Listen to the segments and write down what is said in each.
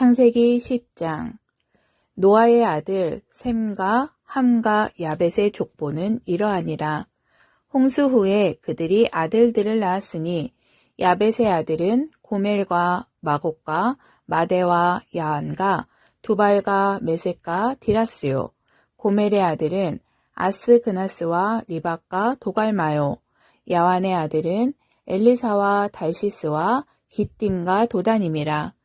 창세기 10장 노아의 아들 셈과 함과 야벳의 족보는 이러하니라. 홍수 후에 그들이 아들들을 낳았으니 야벳의 아들은 고멜과 마곡과 마대와 야한과 두발과 메섹과 디라스요. 고멜의 아들은 아스그나스와 리박과 도갈마요. 야완의 아들은 엘리사와 달시스와 기띔과 도다님이라.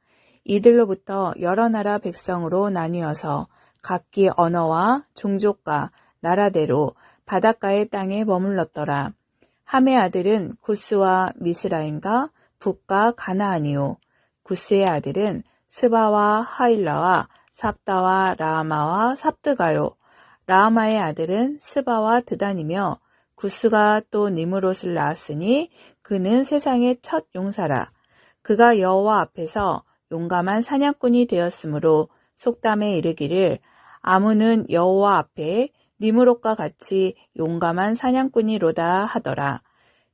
이들로부터 여러 나라 백성으로 나뉘어서 각기 언어와 종족과 나라대로 바닷가의 땅에 머물렀더라. 함의 아들은 구스와 미스라임과 북과 가나안이요. 구스의 아들은 스바와 하일라와 삽다와 라마와 삽드가요. 라마의 아들은 스바와 드단이며 구스가 또 니무롯을 낳았으니 그는 세상의 첫 용사라. 그가 여호와 앞에서 용감한 사냥꾼이 되었으므로 속담에 이르기를 아무는 여호와 앞에 니무롯과 같이 용감한 사냥꾼이로다 하더라.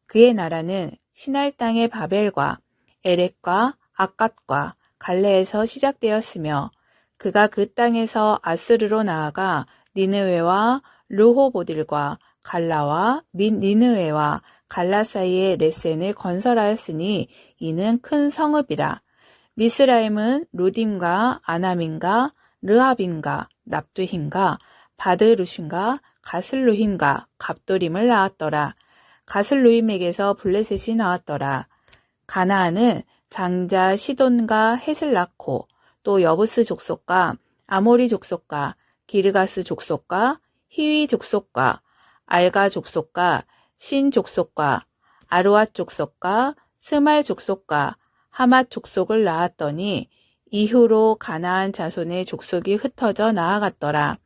그의 나라는 신할 땅의 바벨과 에렉과 아갓과 갈레에서 시작되었으며 그가 그 땅에서 아스르로 나아가 니느웨와 르호보딜과 갈라와 민 니느웨와 갈라 사이에 레센을 건설하였으니 이는 큰 성읍이라. 미스라임은 루딘과 아나민과 르하빈과 납두힌과 바드루신과 가슬루힘과 갑도림을 낳았더라. 가슬루임에게서 블레셋이 나왔더라. 가나안은 장자 시돈과 헷을 낳고 또 여부스 족속과 아모리 족속과 기르가스 족속과 히위 족속과 알가 족속과 신 족속과 아루아 족속과 스말 족속과 하맛 족속을 낳았더니 이후로 가나안 자손의 족속이 흩어져 나아갔더라.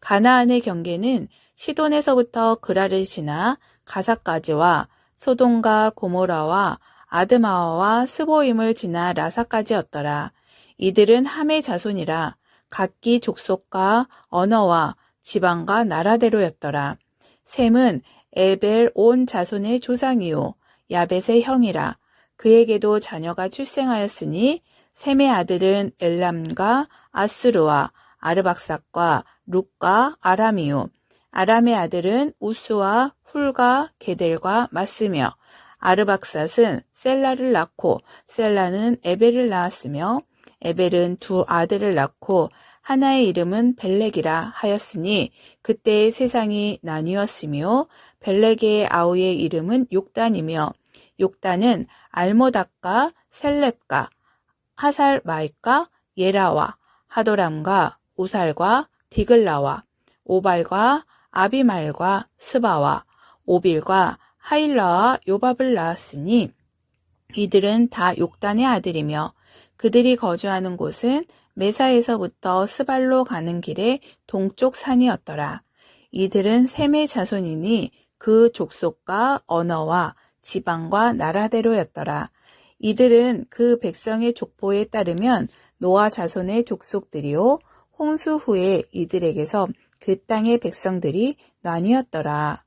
가나안의 경계는 시돈에서부터 그라를 지나 가사까지와 소돔과 고모라와 아드마와와 스보임을 지나 라사까지였더라. 이들은 함의 자손이라 각기 족속과 언어와 지방과 나라대로였더라. 셈은 에벨 온 자손의 조상이요 야벳의 형이라 그에게도 자녀가 출생하였으니 셈의 아들은 엘람과 아수르와 아르박삭과 룩과 아람이요. 아람의 아들은 우스와 훌과 게델과 맞으며 아르박삿은 셀라를 낳고 셀라는 에벨을 낳았으며 에벨은 두 아들을 낳고 하나의 이름은 벨렉이라 하였으니 그때의 세상이 나뉘었으며 벨렉의 아우의 이름은 욕단이며 욕단은 알모닥과 셀렙과 하살마이과 예라와 하도람과 우살과 디글라와 오발과 아비말과 스바와 오빌과 하일라와 요밥을 낳았으니 이들은 다 욕단의 아들이며 그들이 거주하는 곳은 메사에서부터 스발로 가는 길의 동쪽 산이었더라. 이들은 셈의 자손이니 그 족속과 언어와 지방과 나라대로였더라. 이들은 그 백성의 족보에 따르면 노아 자손의 족속들이요 홍수 후에 이들에게서 그 땅의 백성들이 나뉘었더라.